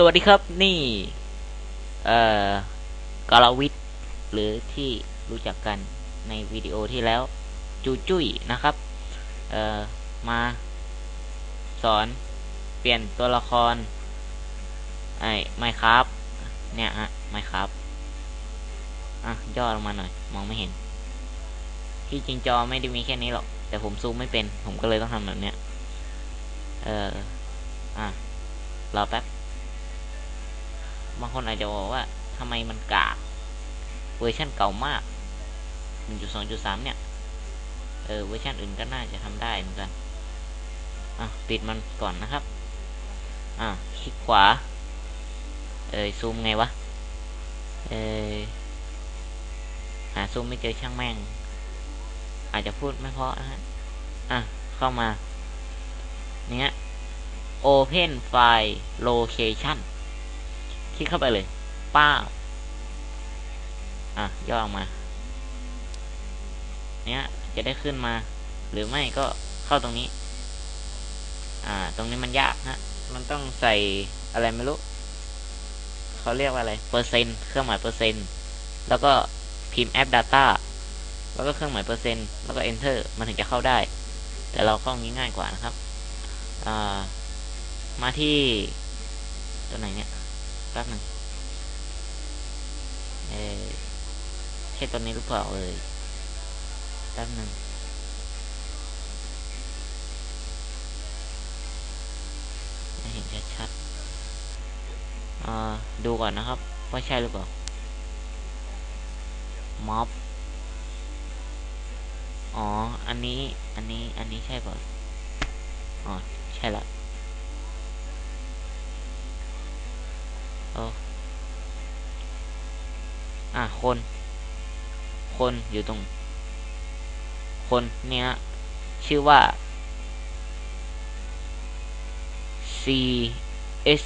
สวัสดีครับนี่ เอ่อกาลวิทย์หรือที่รู้จักกันในวิดีโอที่แล้ว จูจุ้ยนะครับ เอ่อ มาสอนเปลี่ยนตัวละคร ไอ้ไม่ครับ เนี่ยฮะไม่ครับ อะ ย่อลงมาหน่อย มองไม่เห็น ที่จริงจอไม่ได้มีแค่นี้หรอก แต่ผมซูมไม่เป็น ผมก็เลยต้องทำแบบเนี้ย เอ่อ อะ รอแป๊บ บางคนอาจจะบอกว่าทำไมมันกากเวอร์ชันเก่ามาก 1.2.3 เนี่ย เออเวอร์ชันอื่นก็น่าจะทำได้เหมือนกัน อะ ปิดมันก่อนนะครับ อะ คลิกขวา เอ้ยซูมไงวะ เอ้ยหาซูมไม่เจอช่างแม่ง อาจจะพูดไม่เพราะนะฮะ อะ เข้ามา เนี้ย Open File Location คลิกเข้าไปเลย ป้าอะ ย่อออกมา เนี้ย จะได้ขึ้นมา หรือไม่ก็เข้าตรงนี้ อ่า ตรงนี้มันยากฮะ มันต้องใส่อะไรไม่รู้ เขาเรียกว่าอะไร เปอร์เซ็นต์ เครื่องหมายเปอร์เซ็นต์ แล้วก็พิมพ์แอป Data แล้วก็เครื่องหมายเปอร์เซ็นต์ แล้วก็ Enter มันถึงจะเข้าได้ แต่เราเข้างี้ง่ายกว่านะครับ อ่า มาที่ ตัวไหนเนี่ย แป๊บหนึ่งเออใช่ตัวนี้หรือเปล่าเอ่ยแป๊บหนึ่งไม่เห็นชัดๆอ่าดูก่อนนะครับว่าใช่หรือเปล่าม็อบอ๋อ อันนี้ อันนี้ อันนี้ใช่ป่ะ อ๋อ ใช่ละ อออะคน คนอยู่ตรง คนเนี้ยชื่อว่า C S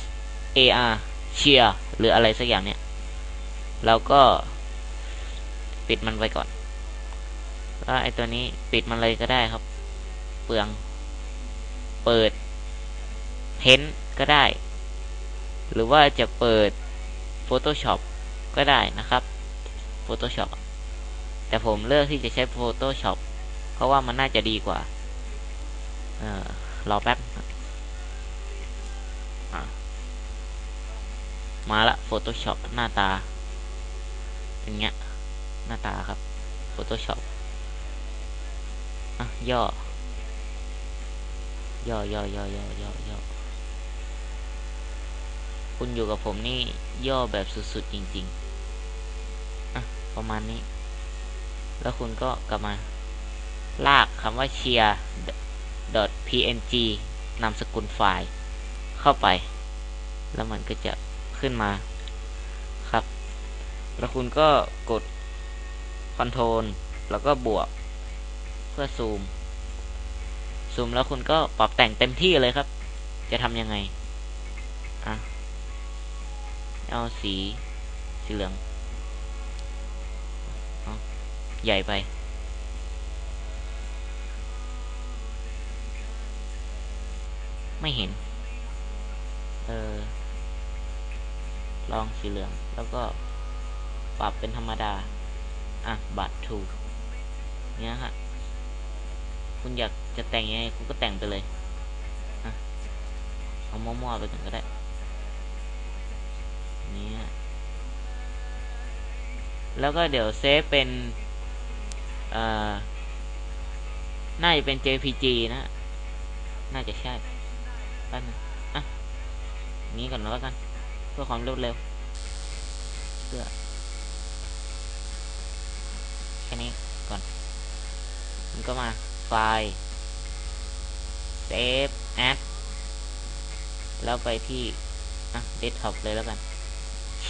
A R เชียหรืออะไรสักอย่างเนี่ยแล้วก็ปิดมันไว้ก่อน แล้วไอตัวนี้ปิดมันเลยก็ได้ครับ เปลือง เปิด เพ้นก็ได้ หรือว่าจะเปิด Photoshop ก็ได้นะครับ Photoshop แต่ผมเลือกที่จะใช้ Photoshop เพราะว่ามันน่าจะดีกว่าเออรอแป๊บมาละ Photoshop หน้าตาเป็นเงี้ยหน้าตาครับ Photoshop อะย่อ ย่อย่อย่อย่อย่อย่อ คุณอยู่กับผมนี่ย่อแบบสุดๆจริงๆอะประมาณนี้ แล้วคุณก็กลับมา ลากคำว่า share png นามสกุลไฟล์ เข้าไป แล้วมันก็จะขึ้นมาครับ แล้วคุณก็กด Ctrl แล้วก็บวก เพื่อซูมซูมแล้วคุณก็ปรับแต่งเต็มที่เลยครับ จะทำยังไง เอาสี สีเหลืองใหญ่ไปไม่เห็น เออ ลองสีเหลือง แล้วก็ปรับเป็นธรรมดา อะ บัตรถูก เนี้ยฮะ คุณอยากจะแต่งยังไง คุณก็แต่งไปเลย อะ เอามั่วๆไปก่อนก็ได้ นี่แล้วก็เดี๋ยวเซฟเป็นอ่อน่าจะเป็น JPG นะ น่าจะใช่แป๊บนึงอะนี้ก่อนแล้วกัน เพื่อความรวดเร็วเพื่อแค่นี้ก่อน มันก็มาไฟล์ save as แล้วไปที่ อะ desktop เลยแล้วกัน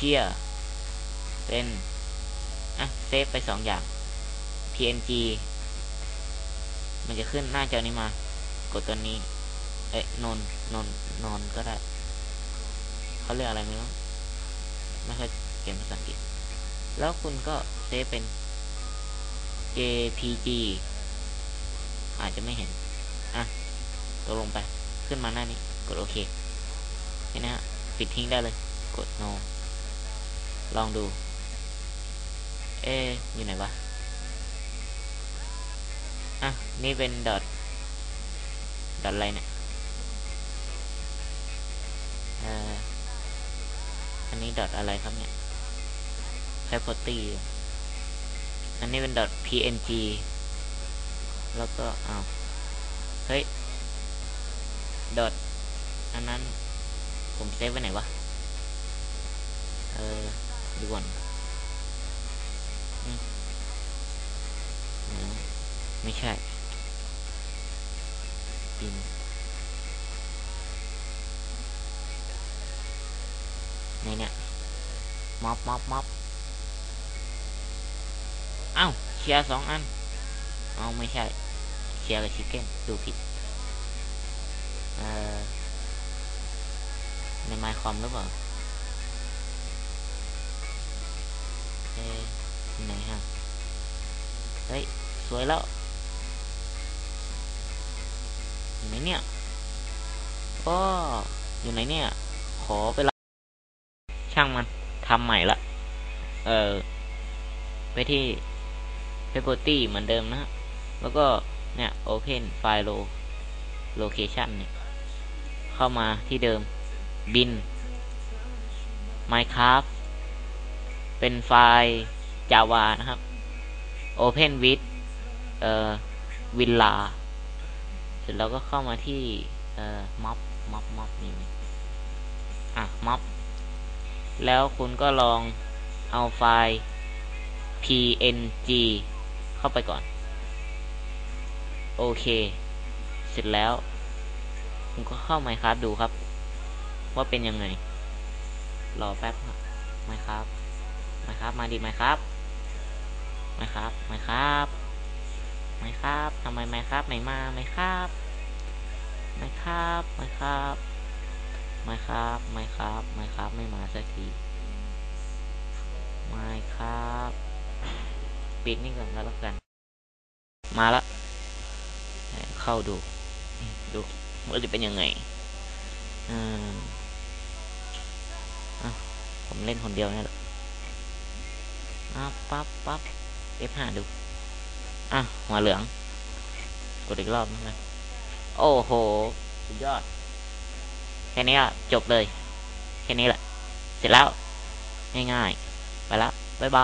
เชียร์เป็น อะ เซฟไปสองอย่าง png มันจะขึ้นหน้าจอนี้มา กดตัวนี้ เอ๊ะนนนนนอนก็ได้เขาเรียกอะไรไม่รู้ไม่ค่อยเก่งภาษาอังกฤษ แล้วคุณก็เซฟเป็น jpg อาจจะไม่เห็น อะตัวลงไป ขึ้นมาหน้านี้ กดโอเค เห็นนะฮะ ปิดทิ้งได้เลย กด no ลองดู เอ๊อยู่ไหนวะ อะ นี่เป็นดอทดอทอะไรเนี่ยอันนี้ดอทอะไรครับเนี่ย property อันนี้เป็นดอท png แล้วก็เอาเฮ้ยดอทอันนั้นผมเซฟไว้ไหนวะ เออ ดูก่อนไม่ใช่อินในเนี่ยม็อบม็อบม็อบเอ้าเชียร์สองอัน เอาไม่ใช่เชียร์กับชิคเก้นดูผิด เอ่อในไมค์คอมหรือเปล่า เอ๊ะไหนฮะ เฮ้ย สวยแล้วอยู่ไหนเนี่ยก็อยู่ไหนเนี่ย ขอไปละช่างมันทำใหม่ละ เออไปที่ property เหมือนเดิมนะฮะแล้วก็เนี่ย open file location เนี่ย เข้ามาที่เดิม bin minecraft เป็นไฟล์ Java นะครับ Open with เอ่อ Villa เสร็จแล้วก็เข้ามาที่เอ่อ mob mob mob นี่อะ mob แล้วคุณก็ลองเอาไฟล์ png เข้าไปก่อน โอเค เสร็จแล้ว คุณก็เข้า Minecraft ดูครับ ว่าเป็นยังไง รอแป๊บนะ Minecraft มาครับ มาดีไหมครับไมครับไมครับไมครับทำไมไม่ครับไม่มาไม่ครับไม่ครับไม่ครับไม่ครับไม่ครับไม่ครับไม่มาสักทีไม่ครับปิดนี่ก่อนแล้วกัน มาละเข้าดู ดูว่าจะเป็นยังไงอืมอะผมเล่นคนเดียวนี่แหละ อะปั๊บปั๊บ F5 ดู อะ หัวเหลือง กดอีกรอบนึงนะโอ้โห สุดยอด แค่นี้อะจบเลย แค่นี้แหละ เสร็จแล้ว ง่ายๆ ไปแล้วบ๊ายบาย